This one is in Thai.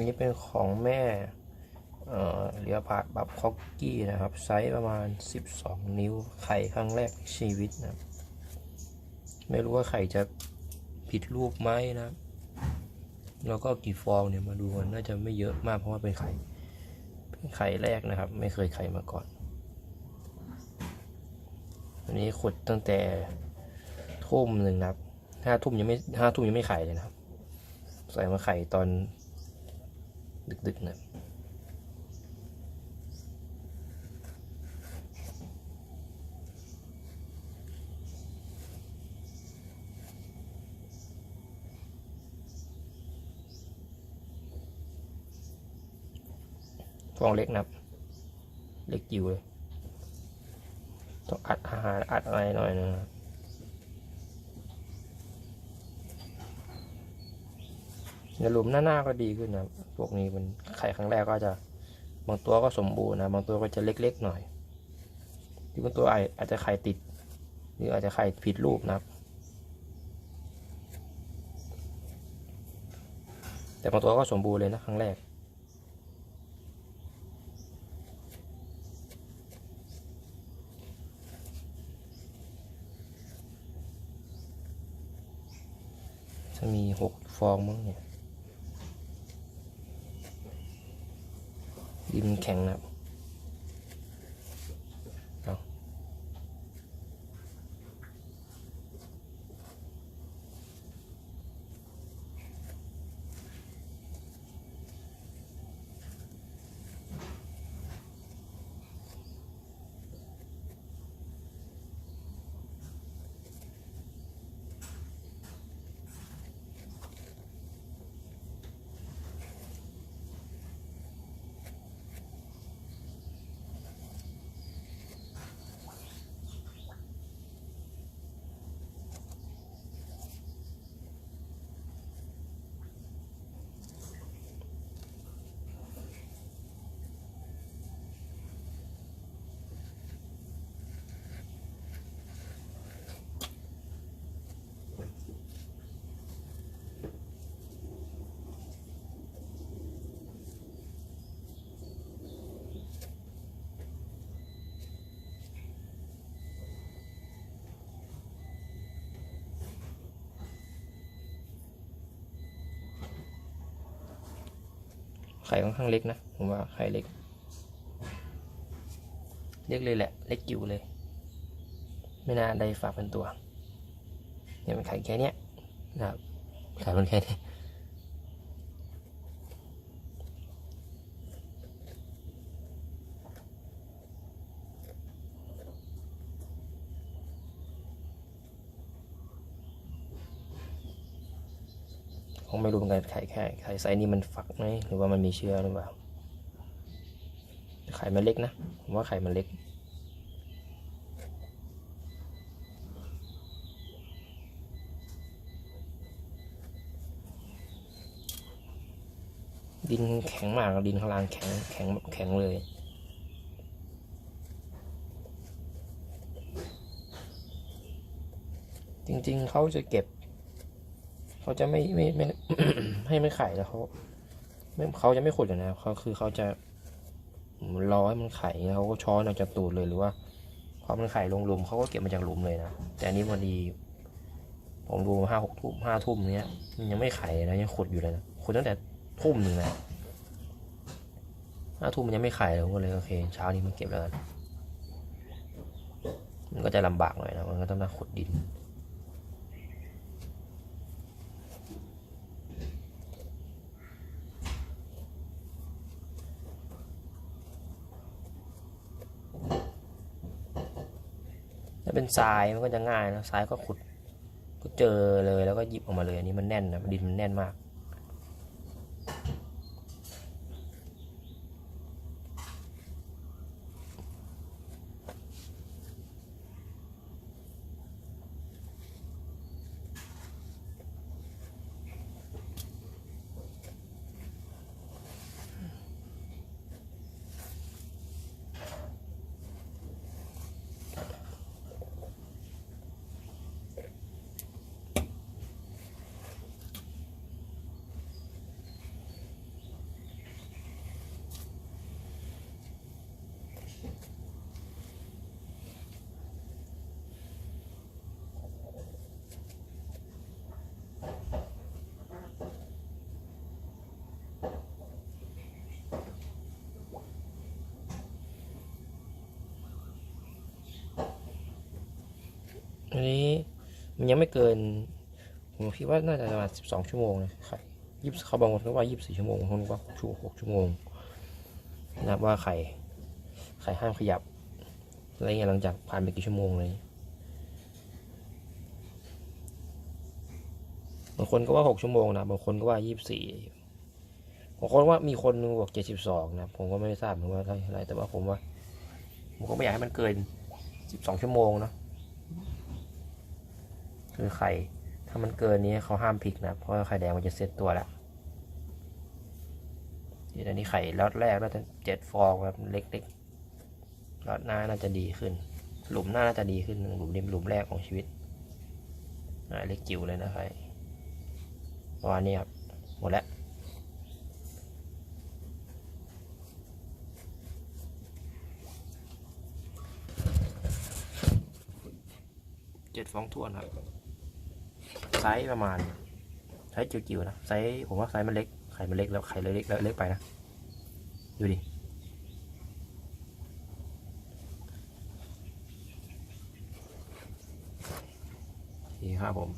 นี่เป็นของแม่เอ่อเรียพาดบับคอกกี้นะครับ ไซส์ประมาณ 12 นิ้ว ไข่ครั้งแรกในชีวิตนะไม่รู้ว่าไข่จะผิดรูปไหมนะ แล้วก็กี่ฟองเนี่ยมาดูกันน่าจะไม่เยอะมากเพราะว่าเป็นไข่ เป็นไข่แรกนะครับ ไม่เคยไข่มาก่อน อันนี้ขุดตั้งแต่ทุ่มหนึ่งนะครับห้าทุ่มยังไม่ห้าทุ่มยังไม่ไข่เลยนะครับ ใส่มาไข่ตอน ดึกๆนะฟองเล็กนะเล็กจิ๋วเลย ต้องอัดอาหารอัดอะไรหน่อยนะครั บเดี๋ยวหลุมหน้าๆก็ดีขึ้นนะพวกนี้มันไข่ครั้งแรกก็จะ บางตัวก็สมบูรณ์นะ บางตัวก็จะเล็กๆหน่อยหรือบางตัวอาจอาจจะไข่ติด หรืออาจจะไข่ผิดรูปนะครับแต่บางตัวก็สมบูรณ์เลยนะครั้งแรก จะมีหกฟองมั้งเนี่ย ดินแข็งนะครับ ไข่ค่อนข้างเล็กนะผมว่าไข่เล็ก เล็กเลยแหละ เล็กอยู่เลย ไม่น่าได้ฝากเป็นตัวเนี่ยมันไข่แค่เนี้ยนะครับไข่มันแค่นี้ ไม่รู้เหมือนกันไข่แค่ไข่ไซส์นี้มันฝักไหมหรือว่ามันมีเชื้อหรือเปล่าไข่มันเล็กนะผมว่าไข่มันเล็ก ดินแข็งมากดินข้างล่างแข็งแข็งแบบแข็งเลยจริงๆ เขาจะเก็บ เขาจะไม่ไม่ไม่ให้ไม่ไข่แล้วเขาไม่เขาจะไม่ขุดอยู่นะเขาคือเขาจะรอให้มันไข่แล้วเขาก็ช้อนออกจากตูดเลยหรือว่าพอมันไข่ลงหลุมเขาก็เก็บมาจากหลุมเลยนะแต่อันนี้พอดีผมดูห้าหกทุ่มห้าทุ่มเนี้ยมันยังไม่ไข่นะยังขุดอยู่เลยนะขุดตั้งแต่ทุ่มหนึ่งนะห้าทุ่มมันยังไม่ไข่เลยผมก็เลยโอเค เช้านี้มันเก็บแล้วกันมันก็จะลำบากหน่อยนะมันก็ต้องมาขุดดิน เป็นทรายมันก็จะง่ายนะทรายก็ขุดก็เจอเลยแล้วก็หยิบออกมาเลยอันนี้มันแน่นนะดินมันแน่นมาก นี้มันยังไม่เกิน ผมคิดว่าน่าจะประมาณสิบสองชั่วโมงนะไข่ยี่สิบเขาบางคนก็ว่ายี่สิบสี่ชั่วโมงบางคนว่าหกชั่วหกชั่วโมงนับว่าไข่ไข่ห้ามขยับอะไรเงี้ยหลังจากผ่านไปกี่ชั่วโมงเลยบางคนก็ว่าหกชั่วโมงนะบางคนก็ว่ายี่สิบสี่บางคนว่ามีคนบอกเจ็ดสิบสองนะผมก็ไม่ทราบเหมือนว่าเท่าไหร่แต่ว่าผมว่าผมก็ไม่อยากให้มันเกินสิบสองชั่วโมงเนาะ คือไข่ ถ้ามันเกินนี้เขาห้ามพลิกนะ เพราะไข่แดงมันจะเซตตัวแล้วทีนี้ไข่ล็อตแรกน่าจะเจ็ดฟองแบบเล็กๆล็อตหน้าน่าจะดีขึ้น หลุมหน้าน่าจะดีขึ้นหลุมนี้เป็นหลุมแรกของชีวิตอ่าเล็กจิ๋วเลยนะไข่ประมาณนี้ครับ หมดแล้วเจ็ดฟองทวนครับ ไซส์ประมาณไซส์จิ๋วๆนะไซส์ผมว่าไซส์มันเล็กไข่มันเล็กแล้วไข่เล็กแล้วเล็กไปนะดูดินี่ครับผม